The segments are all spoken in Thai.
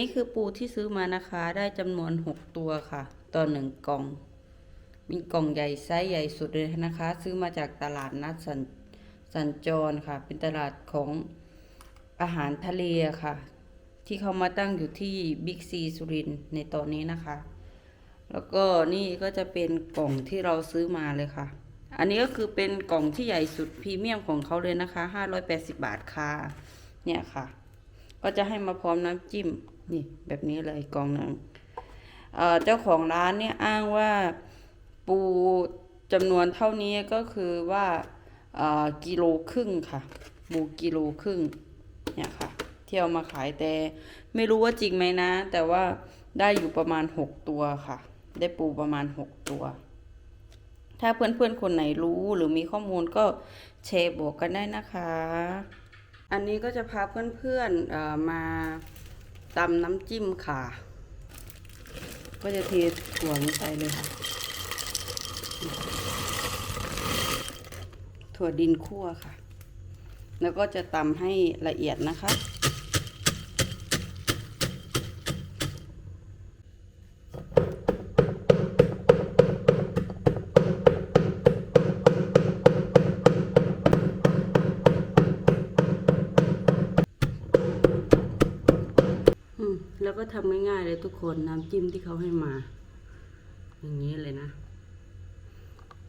นี่คือปูที่ซื้อมานะคะ ได้จำนวนหกตัวค่ะ ต่อหนึ่งกล่อง มีกล่องใหญ่ไซส์ใหญ่สุดเลยนะคะ ซื้อมาจากตลาดนัดสัญสัญจรค่ะ เป็นตลาดของอาหารทะเลค่ะ ที่เขามาตั้งอยู่ที่บิ๊กซีสุรินทร์ในตอนนี้นะคะ แล้วก็นี่ก็จะเป็นกล่องที่เราซื้อมาเลยค่ะ อันนี้ก็คือเป็นกล่องที่ใหญ่สุดพรีเมียมของเขาเลยนะคะ 580 บาทค่ะ เนี่ยค่ะ ก็จะให้มาพร้อมน้ำจิ้ม นี่แบบนี้เลยกองหนึงเเจ้าของร้านเนี่ยอ้างว่าปูจำนวนเท่านี้ก็คือว่ากิโลครึ่งค่ะปูกิโลครึ่งเนี่ยค่ะที่เอามาขายแต่ไม่รู้ว่าจริงไหมนะ แต่ว่าได้อยู่ประมาณหกตัวค่ะ ได้ปูประมาณหกตัว ถ้าเพื่อนๆคนไหนรู้หรือมีข้อมูลก็แชร์บอกกันได้นะคะ อันนี้ก็จะพาเพื่อนๆเอ่อมา ตำน้ำจิ้มค่ะ ก็จะเทถั่วลงไปเลยค่ะ ถั่วดินคั่วค่ะ แล้วก็จะตำให้ละเอียดนะคะ ก็ทำง่ายๆเลยทุกคนน้ำจิ้มที่เขาให้มา อย่างนี้เลยนะ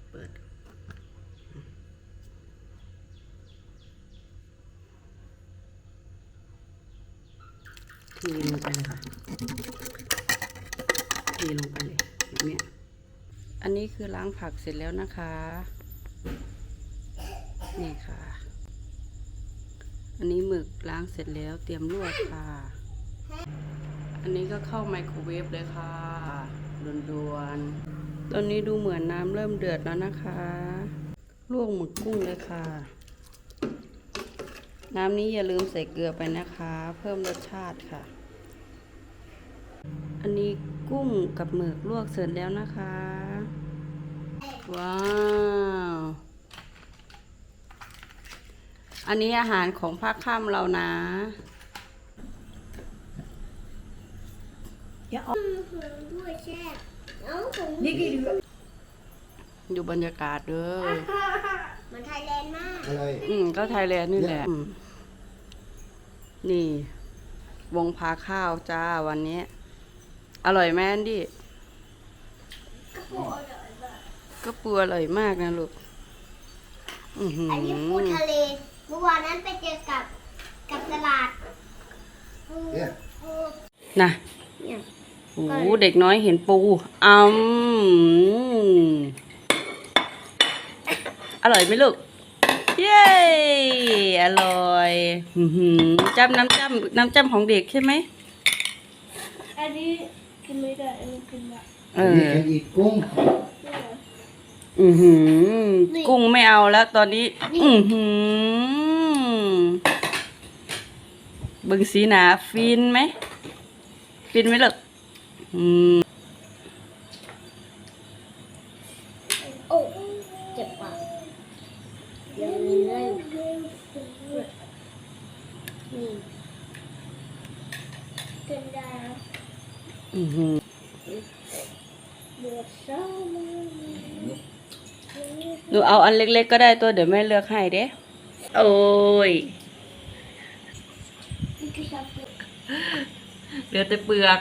เปิดเทลงไปเลยค่ะเทลงไปเลยแบบเนี้ยอันนี้คือล้างผักเสร็จแล้วนะคะ นี่ค่ะ อันนี้หมึกล้างเสร็จแล้วเตรียมลวกค่ะ อันนี้ก็เข้าไมโครเวฟเลยค่ะด่วนๆ ตอนนี้ดูเหมือนน้ำเริ่มเดือดแล้วนะคะ ลวกหมึกกุ้งเลยค่ะ น้ำนี้อย่าลืมใส่เกลือไปนะคะ เพิ่มรสชาติค่ะ อันนี้กุ้งกับหมึกลวกเสร็จแล้วนะคะ ว้าว อันนี้อาหารของภาคค่ำเรานะ ด้วยแช่น้องผมนี่กี่เดือนดูบรรยากาศเด้อมันไทยแลนด์มากอะไรอืมก็ไทยแลนด์นี่แหละอืมนี่ วงพาข้าวจ้าวันนี้ อร่อยไหมแอนดี้ก็ปูอร่อยมากนะลูกอือหืออันนี้ปูทะเลเมื่อวานนั้นไปเจอกับกับตลาดปูเนี่ยปูนะเนี่ย โอ้โหเด็กน้อยเห็นปูอืมอร่อยไหมลูก เย้ อร่อยอื้อหือจ้ำน้ำจ้ำน้ำจ้ำของเด็กใช่ไหม อันนี้กินไม่ได้อันนี้กินได้เอนี่อแค่อีกกุ้ง อือหือ กุ้งไม่เอาแล้วตอนนี้ อือหือเบึงสีหนาฟินไหม ฟินไหมลูก อืมโอ้เจ็บปากยังมีเนื้อนี่กินได้แล้วอือหือหนูเอาอันเล็กๆก็ได้ตัวเดี๋ยวแม่เลือกให้เด้โอ้ยเหลือแต่เปลือก